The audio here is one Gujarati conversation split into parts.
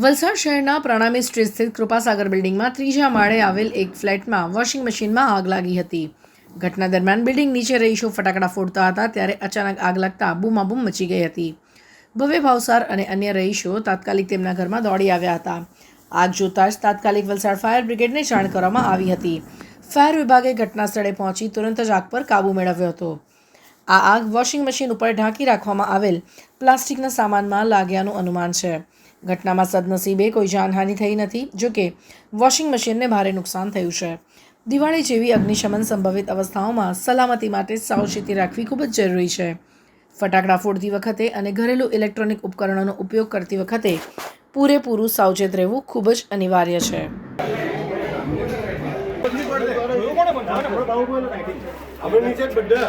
વલસાડ શહેરના પ્રણામી સ્ટ્રીટ સ્થિત કૃપાસાગર બિલ્ડિંગમાં ત્રીજા માળે આવેલ એક ફ્લેટમાં વોશિંગ મશીનમાં આગ લાગી હતી. ઘટના દરમિયાન બિલ્ડિંગ નીચે રહીશો ફટાકડા ફોડતા હતા ત્યારે અચાનક આગ લાગતા બૂમાબૂમ મચી ગઈ હતી. ભવ્ય ભાવસાર અને અન્ય રહીશો તાત્કાલિક તેમના ઘરમાં દોડી આવ્યા હતા. આગ જોતાં જ તાત્કાલિક વલસાડ ફાયર બ્રિગેડને જાણ કરવામાં આવી હતી. ફાયર વિભાગે ઘટના સ્થળે પહોંચી તુરંત જ આગ પર કાબૂ મેળવ્યો હતો. આ આગ વોશિંગ મશીન ઉપર ઢાંકી રાખવામાં આવેલ પ્લાસ્ટિકના સામાનમાં લાગ્યાનું અનુમાન છે. ઘટનામાં સદનસીબે કોઈ જાનહાનિ થઈ નથી જોકે વોશિંગ મશીનને ભારે નુકસાન થયું છે દિવાળી જેવી અગ્નિશમન સંભવિત અવસ્થાઓમાં સલામતી માટે સાવચેતી રાખવી ખૂબ જ જરૂરી છે ફટાકડા ફોડતી વખતે અને ઘરેલું ઇલેક્ટ્રોનિક ઉપકરણોનો ઉપયોગ કરતી વખતે પૂરેપૂરું સાવચેત રહેવું ખૂબ જ અનિવાર્ય છે નીચે બધા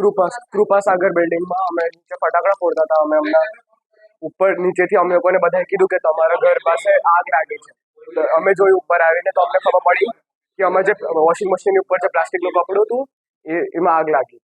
કૃપા કૃપા સાગર બિલ્ડિંગમાં અમે નીચે ફટાકડા ફોડતા હતા. અમે હમણાં ઉપર નીચેથી અમે લોકોને બધાએ કીધું કે તમારા ઘર પાસે આગ લાગી છે. અમે જોયું ઉપર આવીને તો અમને ખબર પડી કે અમે જે વોશિંગ મશીનની ઉપર જે પ્લાસ્ટિકનું કપડું હતું, એ, એમાં આગ લાગી.